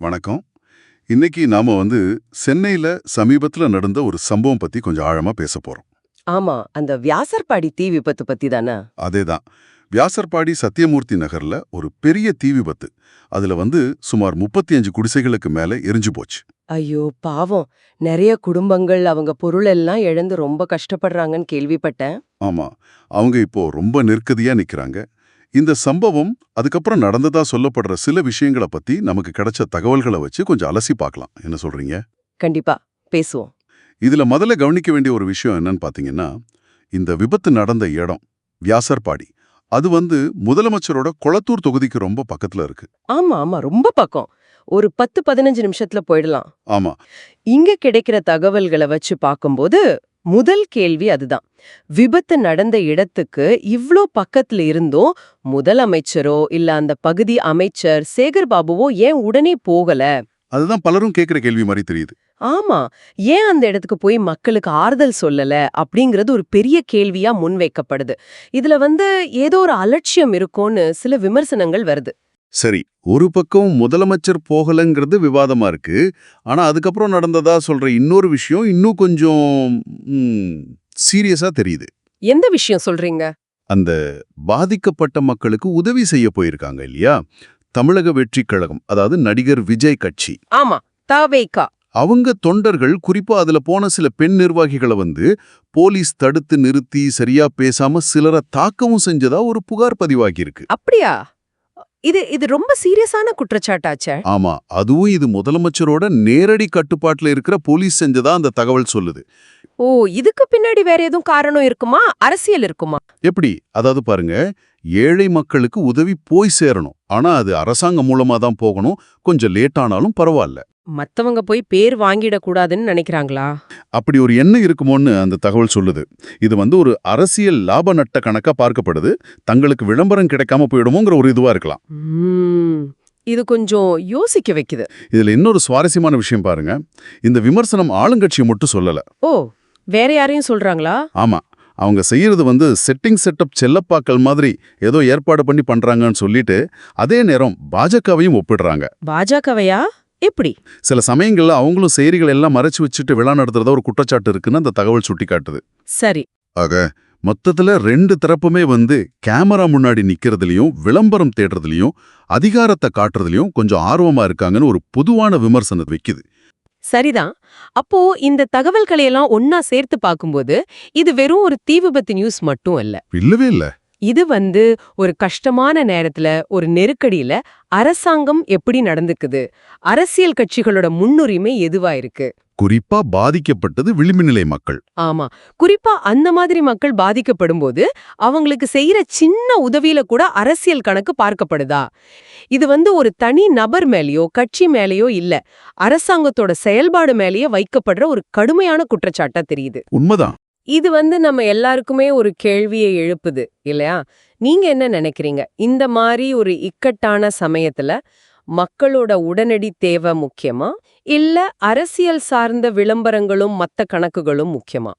வணக்கம். இன்னைக்கு நாம வந்து சென்னையில சமீபத்துல நடந்த ஒரு சம்பவம் பத்தி கொஞ்சம் ஆழமா பேச போறோம். ஆமா அந்த வியாசர்பாடி தீ விபத்து பத்தி தானே? அதேதான். வியாசர்பாடி சத்தியமூர்த்தி நகர்ல ஒரு பெரிய தீ விபத்து. அதுல வந்து சுமார் 35 குடிசைகளுக்கு மேல எரிஞ்சு போச்சு. ஐயோ பாவம். நிறைய குடும்பங்கள் அவங்க பொருள் எல்லாம் இழந்து ரொம்ப கஷ்டப்படுறாங்கன்னு கேள்விப்பட்டேன். ஆமா. அவங்க இப்போ ரொம்ப நெருக்கதியா நிக்கிறாங்க. இந்த சம்பவம் அதுக்கப்புறம் நடந்ததா சொல்லப்படுற சில விஷயங்களை பத்தி நமக்கு கிடைச்ச தகவல்களை வச்சு கொஞ்சம் அலசி பார்க்கலாம். என்ன சொல்றீங்க? கண்டிப்பா. பேசுவோம். இதுல முதல்ல கவனிக்க வேண்டிய ஒரு விஷயம் என்னன்னு பாத்தீங்கன்னா இந்த விபத்து நடந்த இடம் வியாசர்பாடி. அது வந்து முதலமைச்சரோட கொளத்தூர் தொகுதிக்கு ரொம்ப பக்கத்துல இருக்கு. ஆமா ஆமா. ரொம்ப பக்கம். ஒரு பத்து பதினஞ்சு நிமிஷத்துல போயிடலாம். ஆமா. இங்க கிடைக்கிற தகவல்களை வச்சு பார்க்கும்போது முதல் கேள்வி அதுதான். விபத்து நடந்த இடத்துக்கு இவ்ளோ பக்கத்துல இருந்தும் முதலமைச்சரோ இல்ல அந்த பகுதி அமைச்சர் சேகர் பாபுவோ ஏன் உடனே போகல? அதுதான் பலரும் கேக்குற கேள்வி மாதிரி தெரியுது. ஆமா. ஏன் அந்த இடத்துக்கு போய் மக்களுக்கு ஆறுதல் சொல்லல அப்படிங்கறது ஒரு பெரிய கேள்வியா முன்வைக்கப்படுது. இதுல வந்து ஏதோ ஒரு அலட்சியம் இருக்கும்னு சில விமர்சனங்கள் வருது. சரி ஒரு பக்கம் முதலமைச்சர் போகலங்கிறது விவாதமா இருக்கு. ஆனா அதுக்கப்புறம் நடந்ததா சொல்ற இன்னொரு விஷயம் இன்னும் கொஞ்சம் சீரியஸா தெரியுது. எந்த விஷயம் சொல்றீங்க? அந்த பாதிக்கப்பட்ட மக்களுக்கு உதவி செய்ய போயிருக்காங்க இல்லையா? தமிழக வெற்றிக் கழகம் அதாவது நடிகர் விஜய் கட்சி. ஆமா தாவேகா. அவங்க தொண்டர்கள் குறிப்பா அதுல போன சில பெண் நிர்வாகிகளை வந்து போலீஸ் தடுத்து நிறுத்தி சரியா பேசாம சிலரை தாக்கவும் செஞ்சதா ஒரு புகார் பதிவாகியிருக்கு. அப்படியா? இது இது ரொம்ப சீரியஸான குற்றச்சாட்டாச்சே? ஆமா அதுவும் இது முதலமைச்சரோட நேரடி கட்டுப்பாட்டுல இருக்கிற போலீஸ் செஞ்சதா அந்த தகவல் சொல்லுது. ஓ இதுக்கு பின்னாடி வேற எதுவும் காரணம் இருக்குமா? அரசியல் இருக்குமா? எப்படி? அதாவது பாருங்க ஏழை மக்களுக்கு உதவி போய் சேரணும். ஆனா அது அரசாங்கம் மூலமா தான் போகணும். கொஞ்சம் லேட் ஆனாலும் பரவாயில்ல. மத்தவங்க போய் பேர் வாங்கிடக் கூடாதுன்னு நினைக்கிறாங்களா? அப்படி ஒரு எண்ணம் இருக்குமோன்னு அந்த தகவல் சொல்லுது. இது வந்து ஒரு அரசியல் லாப நட்ட கணக்கா பார்க்கப்படுது. தங்களுக்கு விளம்பரம் கிடைக்காம போயிடுமோங்கிற ஒரு இதுவா இருக்கலாம். இது கொஞ்சம் யோசிக்க வைக்குது. இதுல இன்னொரு சுவாரஸ்யமான விஷயம் பாருங்க. இந்த விமர்சனம் ஆளுங்கட்சியை மட்டும் சொல்லல. ஓ வேற யாரையும் சொல்றாங்களா? ஆமா. அவங்க செய்யறது வந்து செட்டிங் செட்டப் செல்லப்பாக்கள் மாதிரி ஏதோ ஏற்பாடு பண்ணி பண்றாங்கன்னு சொல்லிட்டு அதே நேரம் பாஜகவையும் ஒப்பிடுறாங்க. பாஜகவையா? எப்படி? சில சமயங்கள்ல அவங்களும் செய்திகள் எல்லாம் மறைச்சு வச்சுட்டு விழா நடத்துறதா ஒரு குற்றச்சாட்டு இருக்குன்னு அந்த தகவல் சுட்டிக்காட்டுது. சரி. ஆக மொத்தத்துல ரெண்டு தரப்புமே வந்து கேமரா முன்னாடி நிக்கிறதுலயும் விளம்பரம் தேடுறதுலயும் அதிகாரத்தை காட்டுறதுலயும் கொஞ்சம் ஆர்வமா இருக்காங்கன்னு ஒரு பொதுவான விமர்சனம் வைக்குது. சரிதான். அப்போ இந்த தகவல்களை எல்லாம் ஒன்னா சேர்த்து பார்க்கும்போது இது வெறும் ஒரு தீ விபத்து நியூஸ் மட்டும் அல்ல. இல்லவே இல்ல. இது வந்து ஒரு கஷ்டமான நேரத்துல ஒரு நெருக்கடியில அரசாங்கம் எப்படி நடந்துக்குது? அரசியல் கட்சிகளோட முன்னுரிமை எதுவா இருக்கு? குறிப்பா பாதிக்கப்பட்டது விளிம்புநிலை மக்கள். ஆமா. குறிப்பா அந்த மாதிரி மக்கள் பாதிக்கப்படும்போது அவங்களுக்கு செய்யற சின்ன உதவியில கூட அரசியல் கணக்கு பார்க்கப்படுதா? இது வந்து ஒரு தனி நபர் மேலயோ கட்சி மேலயோ இல்ல. அரசாங்கத்தோட செயல்பாடு மேலயே வைக்கப்படுற ஒரு கடுமையான குற்றச்சாட்டா தெரியுது. உண்மைதான். இது வந்து நம்ம எல்லாருக்குமே ஒரு கேள்வியை எழுப்புது இல்லையா? நீங்க என்ன நினைக்கிறீங்க? இந்த மாதிரி ஒரு இக்கட்டான சமயத்துல மக்களோட உடனடி தேவை முக்கியமா? இல்ல அரசியல் சார்ந்த விளம்பரங்களும் மத்த கணக்குகளும் முக்கியமா?